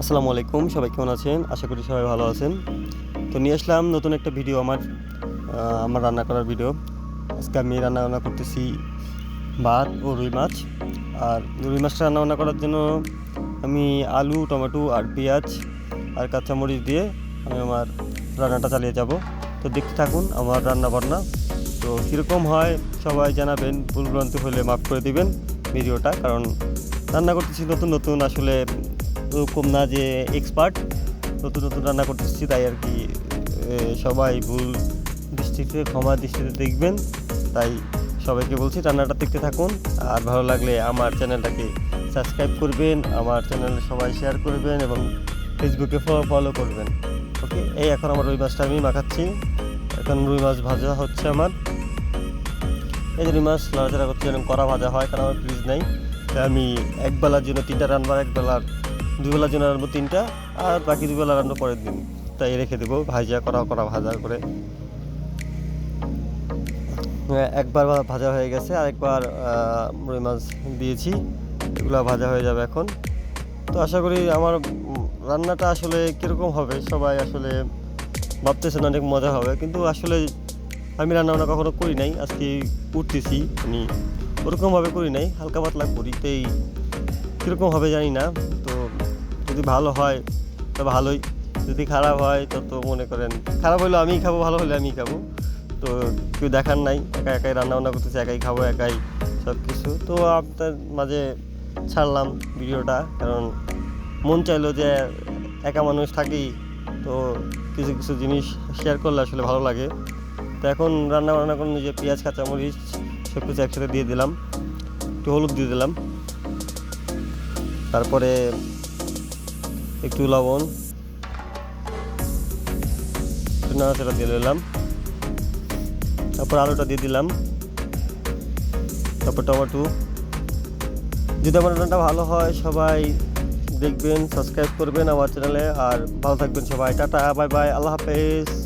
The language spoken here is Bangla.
আসসালামু আলাইকুম, সবাই কেমন আছেন? আশা করি সবাই ভালো আছেন। তো নিয়ে আসলাম নতুন একটা ভিডিও আমার আমার রান্না করার ভিডিও। আজকে আমি রান্না বান্না করতেছি ভাত ও রুই মাছ। আর রুই মাছটা রান্না বান্না করার জন্য আমি আলু, টমেটো আর পেঁয়াজ আর কাঁচামরিচ দিয়ে আমি আমার রান্নাটা চালিয়ে যাব। তো দেখতে থাকুন আমার রান্না বান্না। তো কীরকম হয় সবাই জানাবেন ভুলভ্রান্তি হলে মাফ করে দিবেন ভিডিওটা। কারণ রান্না করতেছি নতুন নতুন, আসলে ওরকম না যে এক্সপার্ট নতুন নতুন রান্না করতেছি, তাই আর কি সবাই ভুল দৃষ্টিতে, ক্ষমা দৃষ্টিতে দেখবেন। তাই সবাইকে বলছি, রান্নাটা দেখতে থাকুন। আর ভালো লাগলে আমার চ্যানেলটাকে সাবস্ক্রাইব করবেন, আমার চ্যানেলে সবাই শেয়ার করবেন এবং ফেসবুকে ফলো করবেন। ওকে এই এখন আমার রুই মাছটা আমি মাখাচ্ছি। এখন রুই মাছ ভাজা হচ্ছে আমার। এই রুই মাছ, নাড়াচাড়া করছি এরকম কড়া ভাজা হয় কারণ আমার ফ্রিজ নেই। তাই আমি এক বেলার জন্য তিনটা রান্নার এক বেলার দুই বেলার জন্য রান্নবো তিনটা আর বাকি দুবেলা রান্না পরের দিন। তাই রেখে দেবো ভাজা করা করা ভাজা করে। হ্যাঁ, একবার ভাজা হয়ে গেছে আরেকবার রুই মাছ দিয়েছি এগুলো ভাজা হয়ে যাবে এখন। তো আশা করি আমার রান্নাটা আসলে কীরকম হবে সবাই আসলে ভাবতেছেন অনেক মজা হবে কিন্তু আসলে আমি রান্না বান্না কখনো করি নাই আজকে উঠতেছি আমি ওরকমভাবে করি নাই হালকা পাতলা করি তো এই কীরকম হবে জানি না তো যদি ভালো হয়, তো ভালোই। যদি খারাপ হয়, তো তো মনে করেন, খারাপ হলে আমিই খাব, ভালো হলে আমিই খাব। তো কেউ দেখার নাই, একা একাই রান্না বান্না করতেছি, একাই খাব, একাই সব কিছু তো আপনার মাঝে ছাড়লাম ভিডিওটা, কারণ মন চাইলো যে একা মানুষ থাকি, তো কিছু কিছু জিনিস শেয়ার করলে আসলে ভালো লাগে। তো এখন রান্না বান্না করে যে পেঁয়াজ, কাঁচামরিচ সব কিছু একসাথে দিয়ে দিলাম। একটু হলুদ দিয়ে দিলাম। তারপরে একটু লবণ। একটু দিয়ে নিলাম তারপর আলুটা দিয়ে দিলাম। তারপর টমেটো। যদি আমার রান্নাটা ভালো হয়, সবাই দেখবেন সাবস্ক্রাইব করবেন আমার চ্যানেলে আর ভালো থাকবেন সবাই। টাটা বাই বাই আল্লাহ হাফেজ।